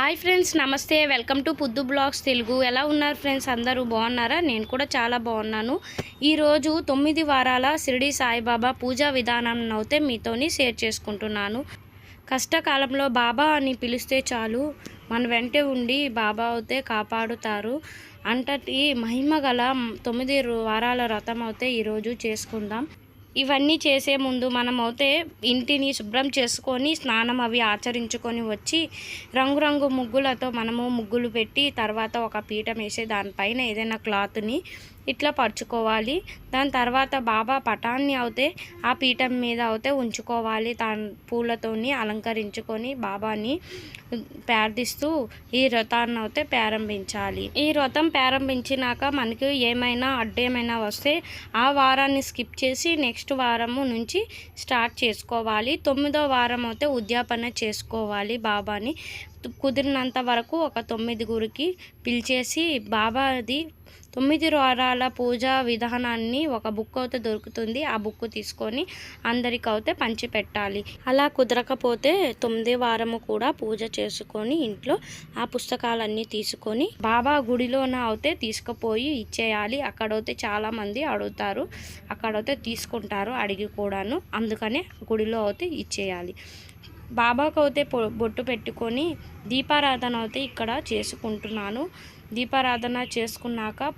Hi friends నమస్తే. Welcome to Puddu blogs Telugu. ఎలా ఉన్నారు ఫ్రెండ్స్? అందరూ బాగున్నారా? నేను కూడా చాలా బాగున్నాను. ఈరోజు తొమ్మిది వారాల షిరిడి సాయిబాబా పూజా విధానం అయితే మీతోని షేర్ చేసుకుంటున్నాను. కష్టకాలంలో బాబా అని పిలిస్తే చాలు. మన వెంటే ఉండి బాబా అయితే కాపాడుతారు. అంతటి మహిమ గల తొమ్మిది వారాల వ్రతం అయితే ఈరోజు చేసుకుందాం. ఇవన్నీ చేసే ముందు మనం అయితే ఇంటిని శుభ్రం చేసుకొని స్నానం అవి ఆచరించుకొని వచ్చి రంగురంగు ముగ్గులతో మనము ముగ్గులు పెట్టి తర్వాత ఒక పీఠం వేసి దానిపైన ఏదైనా క్లాత్ని ఇట్లా పరుచుకోవాలి. దాని తర్వాత బాబా పటాన్ని అయితే ఆ పీఠం మీద అయితే ఉంచుకోవాలి. తా పూలతోని అలంకరించుకొని బాబాని ప్రార్థిస్తూ ఈ వ్రతాన్ని అయితే ప్రారంభించాలి. ఈ వ్రతం ప్రారంభించినాక మనకి ఏమైనా అడ్డేమైనా వస్తే ఆ వారాన్ని స్కిప్ చేసి నెక్స్ట్ వారము నుంచి స్టార్ట్ చేసుకోవాలి. తొమ్మిదో వారం అయితే ఉద్యాపన చేసుకోవాలి బాబాని. కుదిరినంత వరకు ఒక తొమ్మిది గురికి పిలిచేసి బాబాది తొమ్మిది వారాల పూజా విధానాన్ని ఒక బుక్ అయితే దొరుకుతుంది. ఆ బుక్ తీసుకొని అందరికి అయితే పంచిపెట్టాలి. అలా కుదరకపోతే తొమ్మిది వారము కూడా పూజ చేసుకొని ఇంట్లో ఆ పుస్తకాలన్నీ తీసుకొని బాబా గుడిలోన అయితే తీసుకుపోయి ఇచ్చేయాలి. అక్కడైతే చాలామంది అడుగుతారు. అక్కడైతే తీసుకుంటారు అడిగి కూడాను. అందుకనే గుడిలో అయితే ఇచ్చేయాలి. బాబాకు అయితే బొట్టు పెట్టుకొని దీపారాధన అయితే ఇక్కడ చేసుకుంటున్నాను. దీపారాధన చేసుకున్నాక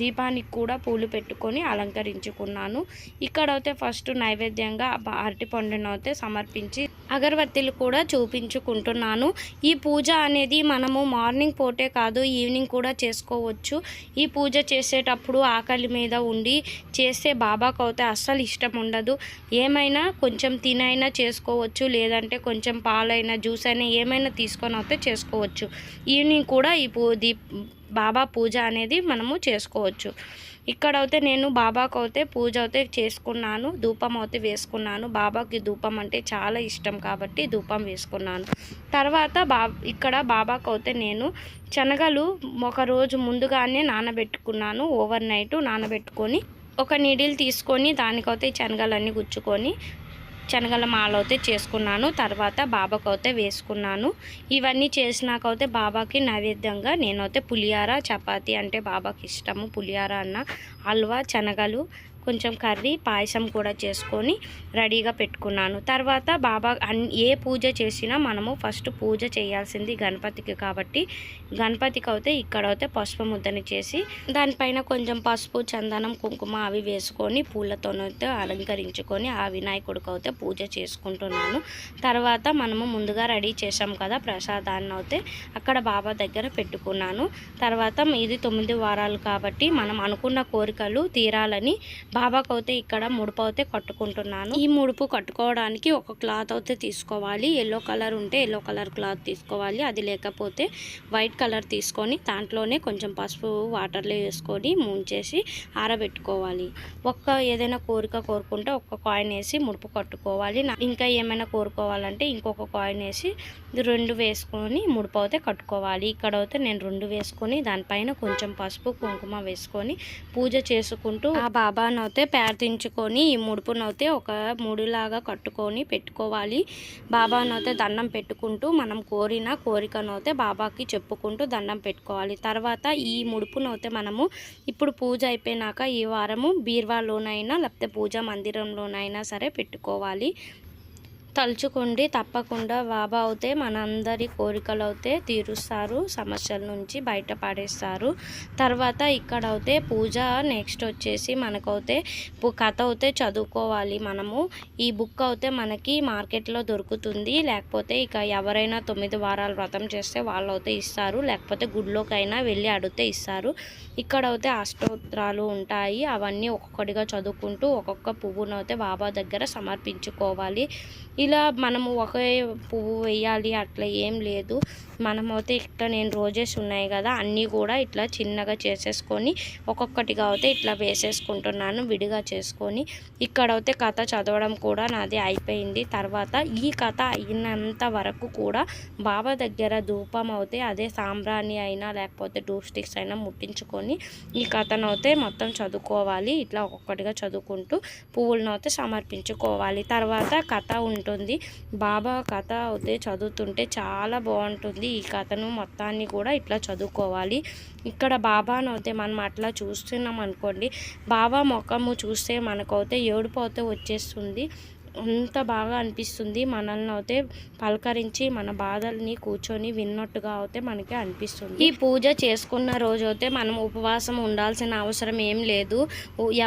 దీపానికి కూడా పూలు పెట్టుకొని అలంకరించుకున్నాను. ఇక్కడ అయితే ఫస్ట్ నైవేద్యంగా అరటిపండునైతే అరటి సమర్పించి అగరబత్తీలు కూడా చూపించుకుంటున్నాను. ఈ పూజ అనేది మనము మార్నింగ్ పూటే కాదు ఈవినింగ్ కూడా చేసుకోవచ్చు. ఈ పూజ చేసేటప్పుడు ఆకలి మీద ఉండి చేస్తే బాబాకు అయితే అస్సలు ఇష్టం ఉండదు. ఏమైనా కొంచెం తినైనా చేసుకోవచ్చు లేదంటే కొంచెం పాలైనా జ్యూస్ అయినా ఏమైనా తీసుకొని అయితే చేసుకోవచ్చు. ఈవినింగ్ కూడా ఈ పూ బాబా పూజ అనేది మనము చేసుకోవచ్చు. ఇక్కడ అయితే నేను బాబాకు అయితే పూజ అయితే చేసుకున్నాను ధూపం అయితే వేసుకున్నాను. బాబాకి ధూపం అంటే చాలా ఇష్టం కాబట్టి ధూపం వేసుకున్నాను. తర్వాత బా ఇక్కడ బాబాకు అయితే నేను శనగలు ఒక రోజు ముందుగానే నానబెట్టుకున్నాను ఓవర్ నైట్ నానబెట్టుకొని ఒక నీడిల్ తీసుకొని దానికైతే శనగలన్నీ గుచ్చుకొని శనగల మాల అయితే చేసుకున్నాను తర్వాత బాబాకు అయితే వేసుకున్నాను. ఇవన్నీ చేసినాకైతే బాబాకి నైవేద్యంగా నేనైతే పులిహార చపాతి అంటే బాబాకి ఇష్టము పులిహార అన్న హల్వా శనగలు కొంచెం కర్రీ పాయసం కూడా చేసుకొని రెడీగా పెట్టుకున్నాను. తర్వాత బాబా అన్ ఏ పూజ చేసినా మనము ఫస్ట్ పూజ చేయాల్సింది గణపతికి కాబట్టి గణపతికి అయితే ఇక్కడైతే పసుపు ముద్దని చేసి దానిపైన కొంచెం పసుపు చందనం కుంకుమ అవి వేసుకొని పూలతోనైతే అలంకరించుకొని ఆ వినాయకుడికి అయితే పూజ చేసుకుంటున్నాను. తర్వాత మనము ముందుగా రెడీ చేసాం కదా ప్రసాదాన్ని అయితే అక్కడ బాబా దగ్గర పెట్టుకున్నాను. తర్వాత ఇది తొమ్మిది వారాలు కాబట్టి మనం అనుకున్న కోరికలు తీరాలని బాబాకు అయితే ఇక్కడ ముడుపు అయితే కట్టుకుంటున్నాను. ఈ ముడుపు కట్టుకోవడానికి ఒక క్లాత్ అయితే తీసుకోవాలి. ఎల్లో కలర్ ఉంటే ఎల్లో కలర్ క్లాత్ తీసుకోవాలి. అది లేకపోతే వైట్ కలర్ తీసుకొని దాంట్లోనే కొంచెం పసుపు వాటర్లో వేసుకొని ముంచేసి ఆరబెట్టుకోవాలి. ఒక్క ఏదైనా కోరిక కోరుకుంటే ఒక్క కాయిన్ వేసి ముడుపు కట్టుకోవాలి. నా- ఇంకా ఏమైనా కోరుకోవాలంటే ఇంకొక కాయిన్ వేసి రెండు వేసుకొని ముడుపు అయితే కట్టుకోవాలి. ఇక్కడ అయితే నేను రెండు వేసుకొని దానిపైన కొంచెం పసుపు కుంకుమ వేసుకొని పూజ చేసుకుంటూ ఆ బాబాను అయితే ప్రార్థించుకొని ఈ ముడుపును అయితే ఒక ముడిలాగా కట్టుకొని పెట్టుకోవాలి. బాబాను అయితే దండం పెట్టుకుంటూ మనం కోరిన కోరికను అయితే బాబాకి చెప్పుకుంటూ దండం పెట్టుకోవాలి. తర్వాత ఈ ముడుపును అయితే మనము ఇప్పుడు పూజ అయిపోయినాక ఈ వారము బీర్వాలోనైనా లేకపోతే పూజా మందిరంలోనైనా సరే పెట్టుకోవాలి. తలుచుకోండి తప్పకుండా బాబా అయితే మనందరి కోరికలు అయితే తీరుస్తారు సమస్యల నుంచి బయటపడేస్తారు. తర్వాత ఇక్కడ అయితే పూజ నెక్స్ట్ వచ్చేసి మనకైతే కథ అయితే చదువుకోవాలి మనము. ఈ బుక్ అయితే మనకి మార్కెట్లో దొరుకుతుంది. లేకపోతే ఇక ఎవరైనా తొమ్మిది వారాలు వ్రతం చేస్తే వాళ్ళు అయితే ఇస్తారు. లేకపోతే గుడిలోకైనా వెళ్ళి అడిగితే ఇస్తారు. ఇక్కడ అయితే అష్టోత్తరాలు ఉంటాయి. అవన్నీ ఒక్కొక్కటిగా చదువుకుంటూ ఒక్కొక్క పువ్వును అయితే బాబా దగ్గర సమర్పించుకోవాలి. ఇలా మనము ఒకే పువ్వు వేయాలి అట్లా ఏం లేదు. మనమైతే ఇట్లా నేను రోజెస్ ఉన్నాయి కదా అన్నీ కూడా ఇట్లా చిన్నగా చేసేసుకొని ఒక్కొక్కటిగా అయితే ఇట్లా వేసేసుకుంటున్నాను విడిగా చేసుకొని. ఇక్కడైతే కథ చదవడం కూడా నాది అయిపోయింది. తర్వాత ఈ కథ అయినంత వరకు కూడా బాబా దగ్గర ధూపం అవుతే అదే సాంబ్రాణి అయినా లేకపోతే టూ స్టిక్స్ అయినా ముట్టించుకొని ఈ కథను అయితే మొత్తం చదువుకోవాలి. ఇట్లా ఒక్కొక్కటిగా చదువుకుంటూ పువ్వులను అయితే సమర్పించుకోవాలి. తర్వాత కథ ఉంటుంది. అనిపిస్తుంది బాబా కథ అయితే చదువుతుంటే చాలా బాగుంటుంది. ఈ కథను మొత్తాన్ని కూడా ఇట్లా చదువుకోవాలి. ఇక్కడ బాబాను అయితే మనం అట్లా చూస్తున్నాం అనుకోండి. బాబా ముఖము చూస్తే మనకైతే ఏడుపు అయితే వచ్చేస్తుంది. అంత బాగా అనిపిస్తుంది. మనల్ని అయితే పలకరించి మన బాధల్ని కూర్చొని విన్నట్టుగా అయితే మనకి అనిపిస్తుంది. ఈ పూజ చేసుకున్న రోజు అయితే మనం ఉపవాసం ఉండాల్సిన అవసరం ఏం లేదు.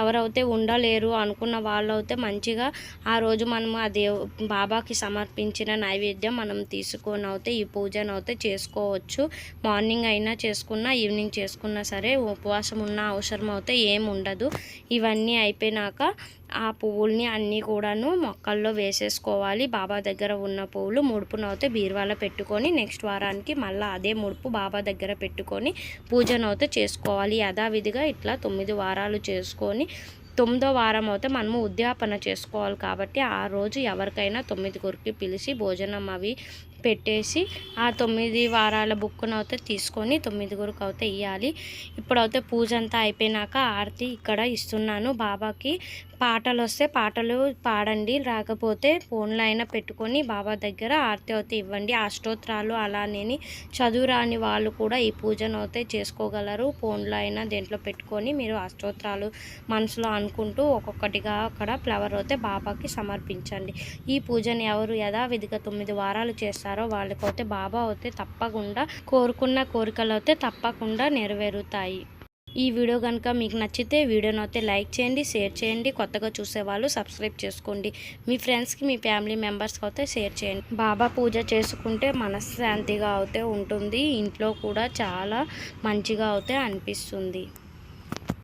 ఎవరైతే ఉండలేరు అనుకున్న వాళ్ళు అయితే మంచిగా ఆ రోజు మనం ఆ దేవ్ బాబాకి సమర్పించిన నైవేద్యం మనం తీసుకొని అయితే ఈ పూజను అయితే చేసుకోవచ్చు. మార్నింగ్ అయినా చేసుకున్నా ఈవినింగ్ చేసుకున్నా సరే ఉపవాసం ఉన్న అవసరం అయితే ఏం ఉండదు. ఇవన్నీ అయిపోయినాక ఆ పువ్వుల్ని అన్నీ కూడాను మొక్కల్లో వేసేసుకోవాలి. బాబా దగ్గర ఉన్న పువ్వులు ముడుపునైతే బీరువాలో పెట్టుకొని నెక్స్ట్ వారానికి మళ్ళీ అదే ముడుపు బాబా దగ్గర పెట్టుకొని పూజనవుతే చేసుకోవాలి. యథావిధిగా ఇట్లా తొమ్మిది వారాలు చేసుకొని తొమ్మిదో వారం అయితే మనము ఉద్యాపన చేసుకోవాలి కాబట్టి ఆ రోజు ఎవరికైనా తొమ్మిదిగురికి పిలిచి భోజనం అవి పెట్టేసి ఆ తొమ్మిది వారాల బుక్కును అయితే తీసుకొని తొమ్మిదిగురికి అయితే ఇవ్వాలి ఇప్పుడైతే పూజ అంతా అయిపోయినాక ఆరతి ఇక్కడ ఇస్తున్నాను. బాబాకి పాటలు వస్తే పాటలు పాడండి రాకపోతే ఫోన్లో అయినా పెట్టుకొని బాబా దగ్గర ఆర్తి అయితే ఇవ్వండి అష్టోత్తరాలు అలానే చదువురాని వాళ్ళు కూడా ఈ పూజను అయితే చేసుకోగలరు. ఫోన్లో అయినా దేంట్లో పెట్టుకొని మీరు అష్టోత్తరాలు మనసులో అనుకుంటూ ఒక్కొక్కటిగా అక్కడ ఫ్లవర్ అయితే బాబాకి సమర్పించండి. ఈ పూజని ఎవరు యథావిధిగా తొమ్మిది వారాలు చేస్తారో వాళ్ళకైతే బాబా అయితే తప్పకుండా కోరుకున్న కోరికలు అయితే తప్పకుండా నెరవేరుతాయి. ఈ వీడియో కనుక మీకు నచ్చితే వీడియోను అయితే లైక్ చేయండి షేర్ చేయండి కొత్తగా చూసేవాళ్ళు సబ్స్క్రైబ్ చేసుకోండి. మీ ఫ్రెండ్స్కి మీ ఫ్యామిలీ మెంబర్స్కి అయితే షేర్ చేయండి. బాబా పూజ చేసుకుంటే మనశ్శాంతిగా అయితే ఉంటుంది. ఇంట్లో కూడా చాలా మంచిగా అయితే అనిపిస్తుంది.